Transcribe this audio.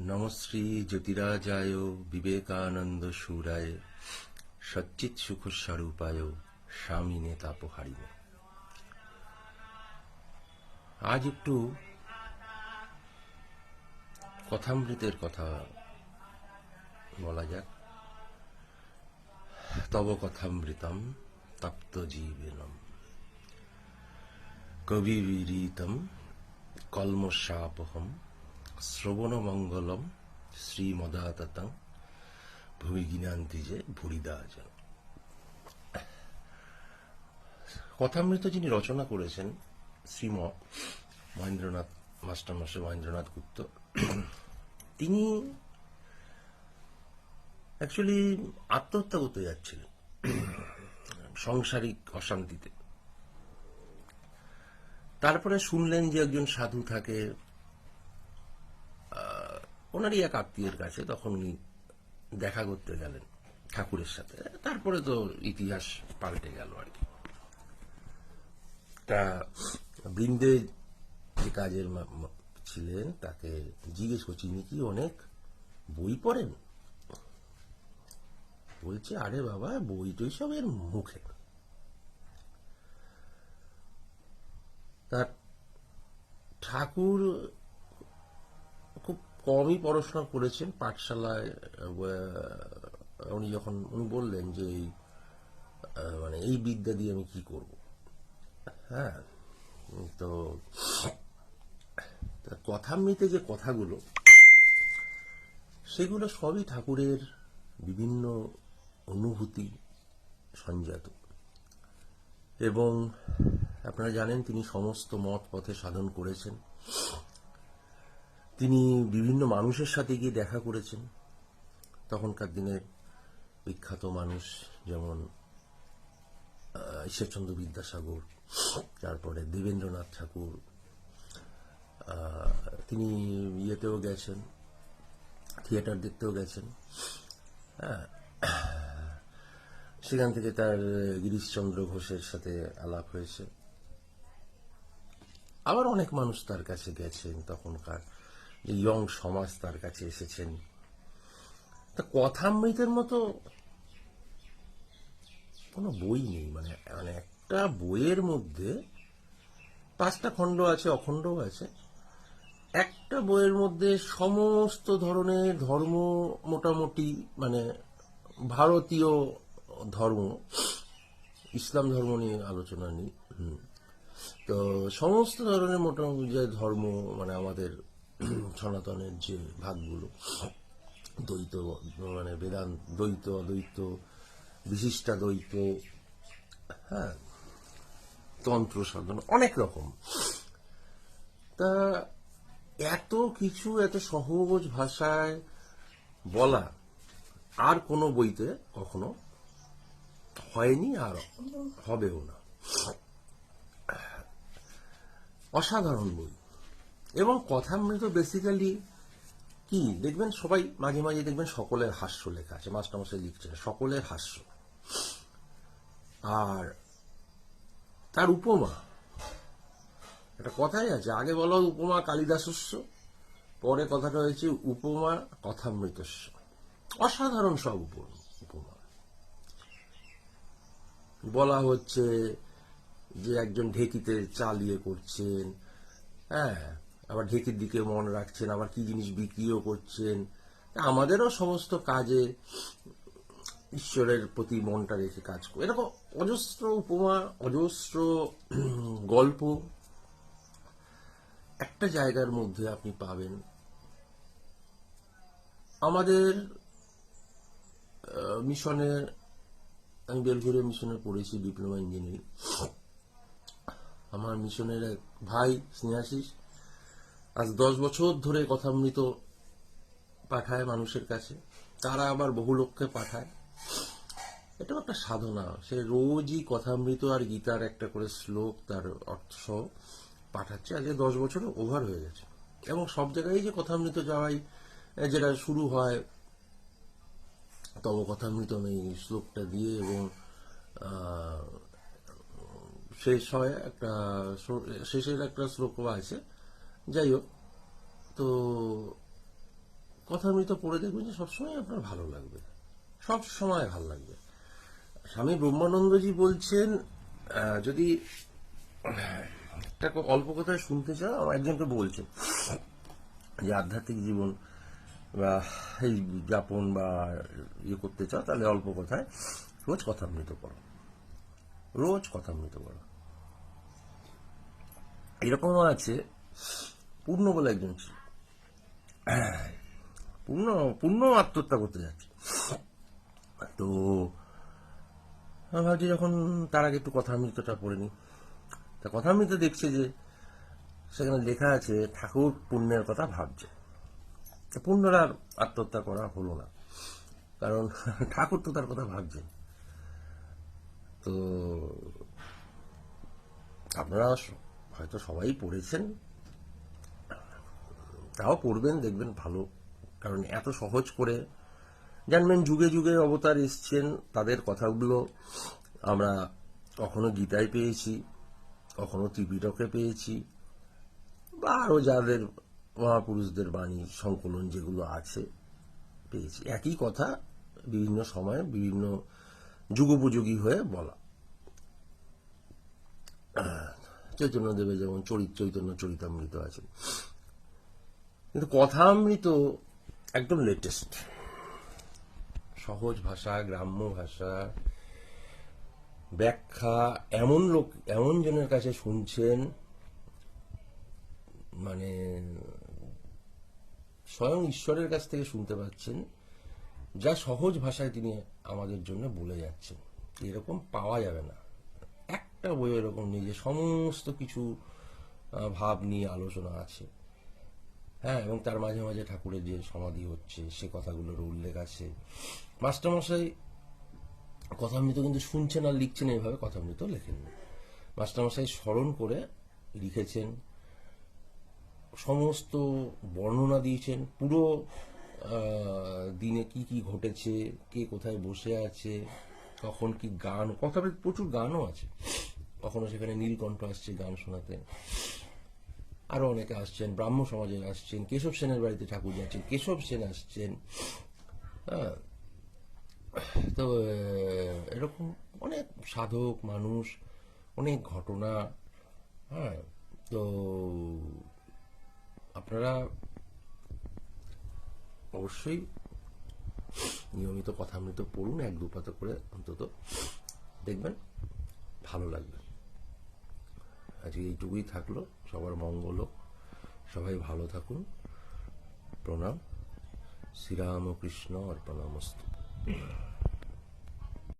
নমশ্রী জ্যোতিরাজায় বিবেকানন্দ সুরায়, সচ্চিৎ সুখ স্বরূপায় স্বামীনে তাপহারিণে। আজ একটু কথামৃতের কথা বলা যাক। তব কথামৃতম তপ্ত জীবনম। কবিবিরীতম কলমশাপহম শ্রবণমঙ্গলম শ্রীমদাততং ভূমিগিনান্তি যে ভুরিদাজন। কথামৃত যিনি রচনা করেছেন শ্রীম মহেন্দ্রনাথ, মাস্টারমশাই মহেন্দ্রনাথ গুপ্ত, তিনি অ্যাকচুয়ালি আত্মহত্যা করতে যাচ্ছিলেন সংসারিক অশান্তিতে। তারপরে শুনলেন যে একজন সাধু থাকে ওনারই এক আত্মীয়ের কাছে তখন উনি দেখা করতে গেলেন ঠাকুরের সাথে। তারপরে তো ইতিহাস পাল্টে গেল আর কি। তা বৃন্দে যে কাজের ছিলেন, তাকে জিজ্ঞেস করছি, ইনি কি অনেক বই পড়েন? বলছে, আরে বাবা, বই টই সব এর মুখে। তার ঠাকুর কমই পড়াশোনা করেছেন পাঠশালায় উনি যখন, উনি বললেন যে এই মানে এই বিদ্যা দিয়ে আমি কি করব। হ্যাঁ তো কথামৃতে যে কথাগুলো, সেগুলো সবই ঠাকুরের বিভিন্ন অনুভূতি সঞ্জাত। এবং আপনারা জানেন তিনি সমস্ত মত পথে সাধন করেছেন। তিনি বিভিন্ন মানুষের সাথে গিয়ে দেখা করেছেন। তখনকার দিনের বিখ্যাত মানুষ যেমন ঈশ্বরচন্দ্র বিদ্যাসাগর, তারপরে দেবেন্দ্রনাথ ঠাকুর তিনি ইয়েতেও গেছেন, থিয়েটার দেখতেও গেছেন। হ্যাঁ সেখান থেকে তার গিরিশচন্দ্র ঘোষের সাথে আলাপ হয়েছে। আবার অনেক মানুষ তার কাছে গেছেন তখনকার। ইয়ং সমাজ তার কাছে এসেছেন। তা কথামৃতের মতো কোনো বই নেই মানে মানে একটা বইয়ের মধ্যে পাঁচটা খণ্ড আছে, অখণ্ডও আছে। একটা বইয়ের মধ্যে সমস্ত ধরনের ধর্ম মোটামুটি মানে ভারতীয় ধর্ম, ইসলাম ধর্ম নিয়ে আলোচনা নেই। তো সমস্ত ধরনের মোটামুটি যে ধর্ম মানে আমাদের সনাতনের যে ভাগগুলো, দ্বৈত মানে বেদান্ত দ্বৈত, অদ্বৈত, বিশিষ্টা দ্বৈত হ্যাঁ তন্ত্র সাধন অনেক রকম। তা এত কিছু এত সহজ ভাষায় বলা আর কোনো বইতে কখনো হয়নি আর হবেও না। অসাধারণ বই। এবং কথামৃত বেসিক্যালি কি? দেখবেন সবাই মাঝে মাঝে দেখবেন সকলের হাস্য লেখা আছে মাস্টারমশাই লিখছেন, সকলের হাস্য। আর তার উপমা, একটা কথাই আছে, আগে বলো উপমা কালিদাসস্য, পরে কথাটা হয়েছে উপমা কথামৃতস্য। অসাধারণ সব উপ- উপমা। বলা হচ্ছে যে একজন ঢেকিতে চালিয়ে করছেন হ্যাঁ আবার ঢেকির দিকে মন রাখছেন, আবার কি জিনিস বিক্রিও করছেন। আমাদেরও সমস্ত কাজে ঈশ্বরের প্রতি মনটা রেখে কাজ করে এরকম অজস্র উপমা, অজস্র গল্প একটা জায়গার মধ্যে আপনি পাবেন। আমাদের মিশনে আমি বেলঘুরিয়া মিশনে পড়েছি, ডিপ্লোমা ইঞ্জিনিয়ারিং। আমার মিশনের এক ভাই, স্নেহাশিস আজ দশ বছর ধরে কথামৃত পাঠায় মানুষের কাছে। তারা আবার বহু লোককে পাঠায়। এটাও একটা সাধনা। সে রোজই কথামৃত আর গীতার একটা করে শ্লোক, তার অর্থ সহ পাঠাচ্ছে। আজকে দশ বছর ওভার হয়ে গেছে। এবং সব জায়গায় যে কথামৃত যাওয়াই যেটা শুরু হয়, তব কথামৃত এই শ্লোকটা দিয়ে এবং শেষ হয় একটা, শেষের একটা শ্লোকও আছে। যাই হোক তো কথা কথামৃত পড়ে দেখবেন যে সবসময় আপনার ভালো লাগবে। সব সময় ভালো লাগবে। স্বামী ব্রহ্মানন্দজি বলছেন যদি একটা অল্প কথায় শুনতে চাও, আমার একজনকে বলছেন যে আধ্যাত্মিক জীবন বা এই যাপন বা ইয়ে করতে চাও, তাহলে অল্প কথায় রোজ কথামৃত করো রোজ কথামৃত করো এরকমও আছে পূর্ণ বলে একজন ছিল। পূর্ণ পূর্ণ আত্মহত্যা করতে যাচ্ছে। তো আমি ভাবছি যখন তার আগে একটু কথামৃতটা পড়ে নি তা কথামৃত দেখছে যে সেখানে লেখা আছে, ঠাকুর পুণ্যের কথা ভাবছে। পুণ্যর আর আত্মহত্যা করা হলো না। কারণ ঠাকুর তো তার কথা ভাবছেন। তো আপনারা হয়তো সবাই পড়েছেন। তাও পড়বেন, দেখবেন ভালো। কারণ এত সহজ করে জানবেন, যুগে যুগে অবতার এসছেন, তাদের কথাগুলো আমরা কখনো গীতায় পেয়েছি, কখনো ত্রিপিটকে পেয়েছি, বা আরও যাদের মহাপুরুষদের বাণী, সংকলন যেগুলো আছে, পেয়েছি। একই কথা বিভিন্ন সময়ে, বিভিন্ন যুগোপযোগী হয়ে বলা। চৈতন্যদেবের যেমন চরিত, চৈতন্য চরিতামৃত আছে। কিন্তু কথা কথামৃত একদম লেটেস্ট সহজ ভাষা, গ্রাম্য ভাষা, ব্যাখ্যা, এমন লোক, এমন জনের কাছে শুনছেন মানে স্বয়ং ঈশ্বরের কাছ থেকে শুনতে পাচ্ছেন, যা সহজ ভাষায় তিনি আমাদের জন্য বলে যাচ্ছেন। এরকম পাওয়া যাবে না। একটা বই এরকম নেই যে সমস্ত কিছু ভাব নিয়ে আলোচনা আছে। হ্যাঁ এবং তার মাঝে মাঝে ঠাকুরের যে সমাধি হচ্ছে, সে কথাগুলোর উল্লেখ আছে। মাস্টারমশাই কথামৃত কিন্তু শুনছেন আর লিখছেন এইভাবে কথামৃত লেখেন। মাস্টারমশাই স্মরণ করে লিখেছেন, সমস্ত বর্ণনা দিয়েছেন, পুরো দিনে কি কি ঘটেছে, কে কোথায় বসে আছে, কখন কি গান কথা প্রচুর গানও আছে। কখনো সেখানে নীলকণ্ঠ আসছে গান শোনাতে। আরও অনেকে আসছেন, ব্রাহ্ম সমাজের আসছেন, কেশব সেনের বাড়িতে ঠাকুর যাচ্ছেন কেশব সেন আসছেন হ্যাঁ। তো এরকম অনেক সাধক, মানুষ, অনেক ঘটনা হ্যাঁ। তো, আপনারা অবশ্যই নিয়মিত কথামৃত পড়ুন, এক দুপাত করে অন্তত দেখবেন, ভালো লাগবে। আজকে এইটুকুই থাকল। সবার মঙ্গল সবাই ভালো থাকুন। প্রণাম। শ্রীরামকৃষ্ণ অর্পণমস্তু।